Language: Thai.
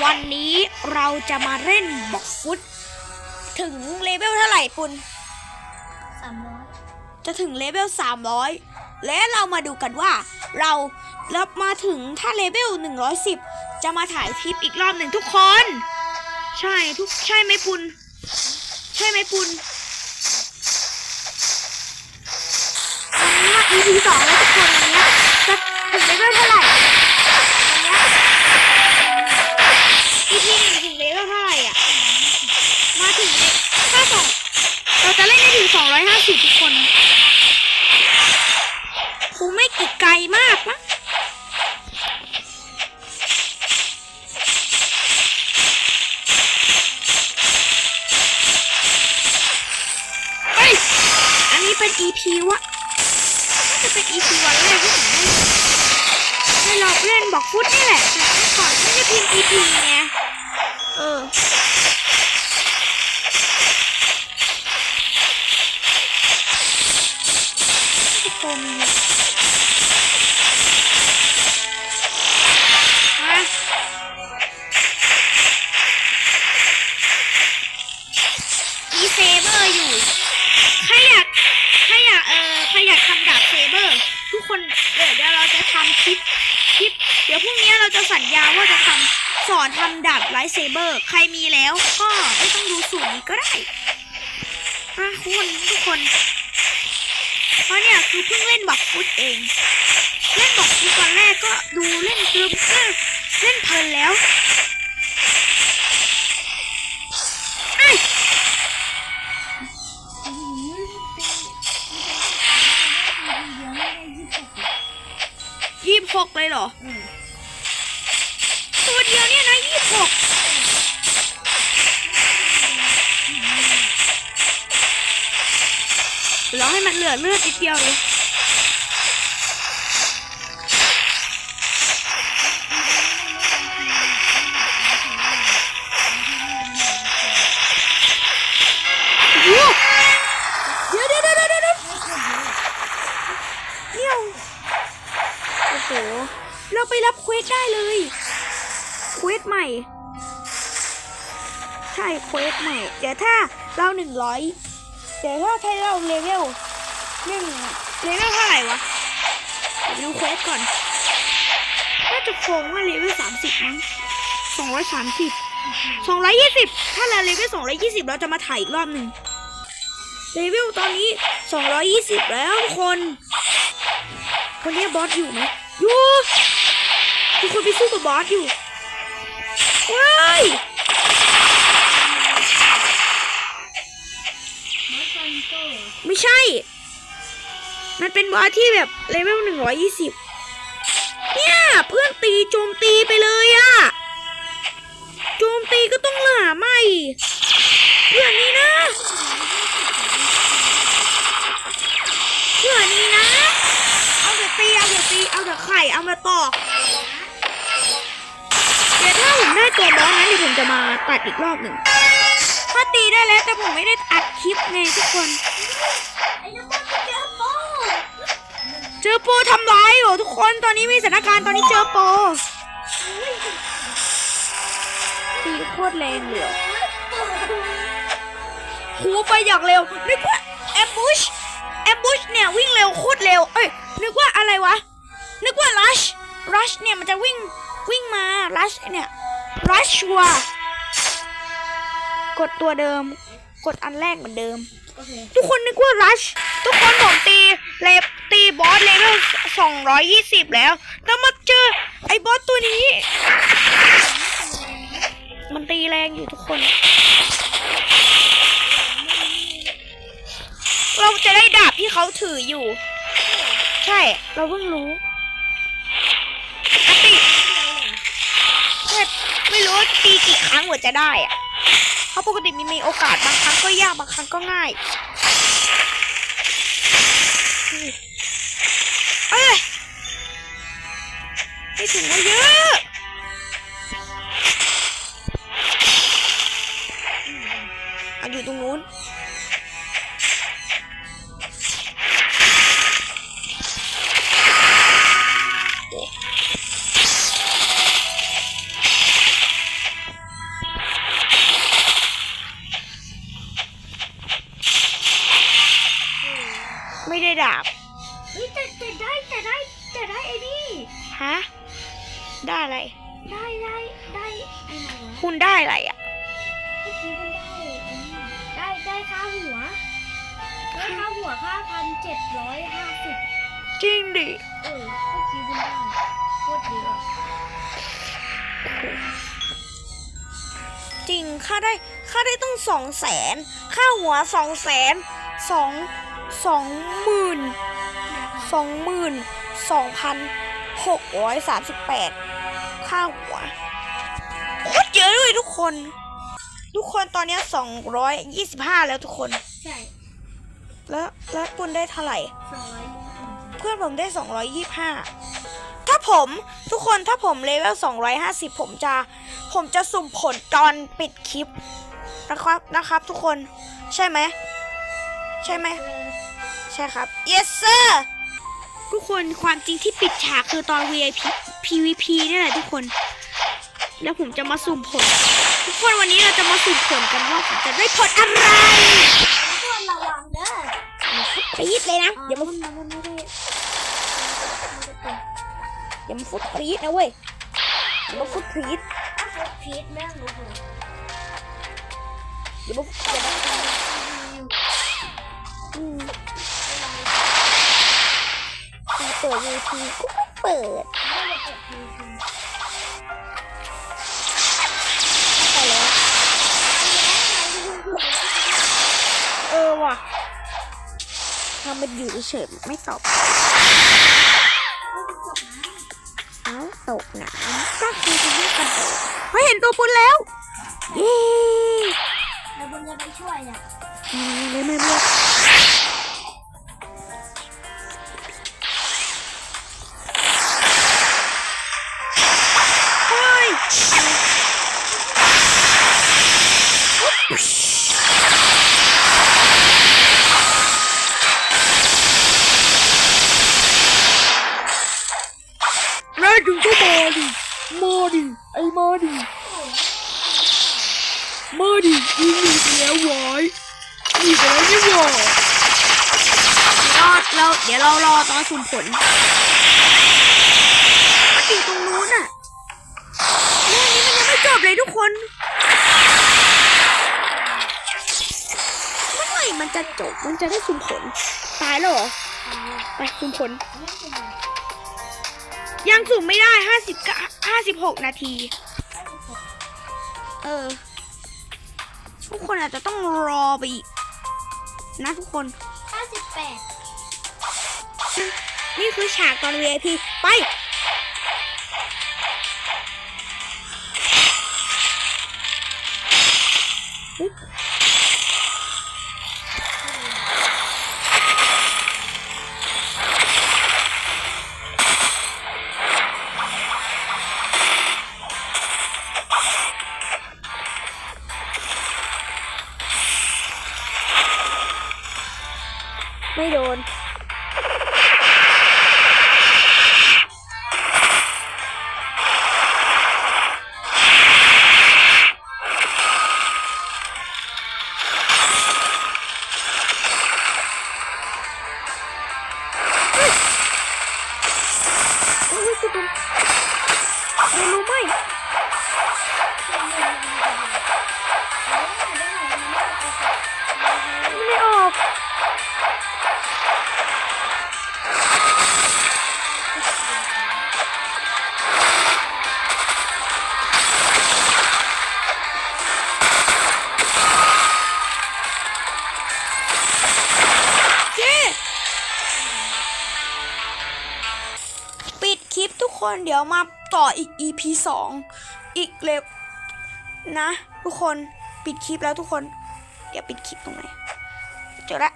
วันนี้เราจะมาเล่นบอกฟุต ถึงเลเวลเท่าไหร่ปุณสามร้อยจะถึงเลเวล300และเรามาดูกันว่าเรารับมาถึงถ้าเลเวล110จะมาถ่ายคลิปอีกรอบหนึ่งทุกคน ใช่ทุกใช่ไหมปุณใช่ไหมปุณวันนี้ EP สองแล้วทุกคนวันนี้จะถึงเลเวลเท่าไหร่ 250ทุกคนคงไม่กี่ไกลมากมั้งเฮ้ย อันนี้เป็น EP วะน่าจะเป็น EP วันแรกที่ผมเล่นได้ลองเล่นบอกฟุตนี่แหละแต่ก่อนไม่ได้พิมพ์ EP ไงเออ คนมีเซเบอร์อยู่ ใครอยาก ใครอยาก เออ ใครอยากทำดาบเซเบอร์ ทุกคนเดี๋ยวเดี๋ยวเราจะทำคลิป คลิป เดี๋ยวพรุ่งนี้เราจะสัญญาว่าจะทำสอนทำดาบไลท์เซเบอร์ ใครมีแล้วก็ไม่ต้องดูสูตรนี้ก็ได้อะคุณทุกคน เพราะเนี่ยคือเพิ่งเล่นบักฟุตเอง เล่นบักฟุตตอนแรกก็ดูเล่นเกมเล่นเพลินแล้วยี่สิบหกเลยเหรอ ตัวเดียวเนี่ยนะยี่สิบหก รอให้มันเหลือเลือดนิดเดียวเลยโอ้เดี๋ยวเดี๋ยวเดี๋ยเยวเยวเรียวโอ้โหเราไปรับเควสได้เลย เควสใหม่ ใช่ เควสใหม่ เดี๋ยวถ้าเราหนึ่งร้อย เดี๋ยวถ้าถ้าเราเลเวลหนึ่งเลเวลเท่าไหร่วะดูเควสก่อนน่าจะคงว่าเลเวลสามสิบมั้งสองร้อยสามสิบสองร้อยยี่สิบถ้าเราเลเวลสองร้อยยี่สิบเราจะมาถ่ายอีกรอบหนึ่งเลเวลตอนนี้สองร้อยยี่สิบแล้วทุกคน คนนี้บอสอยู่ไหมอยู่ทุกคนไปสู้กับบอสอยู่ว้าย มันเป็นบอสที่แบบเลเวลหนึ่งร้อยยี่สิบเนี่ยเพื่อนตีโจมตีไปเลยอะโจมตีก็ต้องหลาใหม่เพื่อนนี่นะเพื่อนนี่นะ เอาแต่ตีเอาแต่ตีเอาแต่ไข่เอามาตอกเดี๋ยวถ้าผมได้ตัวบอสนั้นเดี๋ยวผมจะมาตัดอีกรอบหนึ่งถ้าตีได้แล้วแต่ผมไม่ได้อัดคลิปไงทุกคน คนตอนนี้มีสถานการณ์ตอนนี้เจอโปรตีโคตรแรงเลยอะหูไปอย่างเร็ว นึกว่าแอมบูชแอมบูชเนี่ยวิ่งเร็วโคตรเร็ว เอ้ย นึกว่าอะไรวะ นึกว่ารัชรัชเนี่ยมันจะวิ่งวิ่งมารัชเนี่ยรัชชัวร์กดตัวเดิม กดอันแรกเหมือนเดิมโอเคทุกคนนึกว่ารัชทุกคนผมตีเลฟตี บอสเลเวลสองร้อยยี่สิบแล้ว แล้วมาเจอไอ้บอสตัวนี้ มันตีแรงอยู่ทุกคน เราจะได้ดาบที่เขาถืออยู่ ใช่ เราเพิ่งรู้ติใช่ไม่รู้ตีกี่ครั้งกว่าจะได้อะเพราะปกติมีมีโอกาสบางครั้งก็ยากบางครั้งก็ง่ายเให้ถึงเยอะอันอยู่ตรงนู้นไม่ได้ดาบเฮ้ยแต่แต่ได้แต่ได้แต่ได้ไอ้นี่ฮะ ได้อะไร ได้ได้ได้ไอ้ไหนวะคุณได้อะไรอะเมื่อกี้มันได้ไอ้นี่ได้ได้ค่าหัว ได้ค่าหัวค่าพันเจ็ดร้อยห้าสิบจริงดิเออเมื่อกี้มันได้โคตรเยอะจริงค่าได้ค่าได้ต้องสองแสนค่าหัวสองแสนสองสองหมื่นสองหมื่นสองพัน หกร้อยสามสิบแปดค่าหัวโคตรเยอะเลยทุกคน ทุกคนตอนเนี้สองร้อยยี่สิบห้าแล้วทุกคน ใช่ แล้วแล้วปุณได้เท่าไหร่สองร้อยยี่สิบห้าเพื่อนผมได้ 225 ถ้าผมทุกคนถ้าผมเลเวล 250 ผมจะ ผมจะสุ่มผลตอนปิดคลิปนะครับนะครับทุกคนใช่ไหม ใช่ไหมเออใช่ครับ yes sir ทุกคนความจริงที่ปิดฉากคือตอน VIP PVP นี่แหละทุกคน แล้วผมจะมาสุ่มผล ทุกคนวันนี้เราจะมาสุ่มผลกันว่าผมจะได้ผลอะไรทุกคนระวังเด้อปี๊ดเลยนะอ๋ออย่ามามันมันไม่ได้ไม่ได้เป็นอย่ามาฟุตปรี๊ดนะเว้ยอย่ามาฟุตปรี๊ดถ้าฟุตพีทแม่งรู้เลยอย่ามาอย่ามา เปิด VP ก็ไม่เปิดไม่เปิดเออว่ะทำมันอยู่เฉยไม่ตอบเอาตกน้ำก็คือจะให้กระโดดเฮ้ยเห็นตัวปุนแล้วเย้แล้วบุญจะไปช่วยอะไม่ไม่ไม่ ดิยิงอีกแล้ววายอีกแล้วนี่หว่ารอดเราเดี๋ยวเรารอตอนสุ่มผลมันอยู่ตรงนู้นน่ะเรื่องนี้มันยังไม่จบเลยทุกคนเมื่อไหร่มันจะจบมันจะได้สุ่มผล ตายแล้วเหรอไปสุ่มผล ยังสุ่มไม่ได้ห้าสิบห้าสิบหกนาที เออ ทุกคนอาจจะต้องรอไปอีก นะทุกคนห้าสิบแปดนี่คือฉากตอน VIP ไป คลิปทุกคนเดี๋ยวมาต่ออีก EP 2 อีกเล็บนะ ทุกคนปิดคลิปแล้วทุกคน เดี๋ยวปิดคลิปตรงไหน เจอละ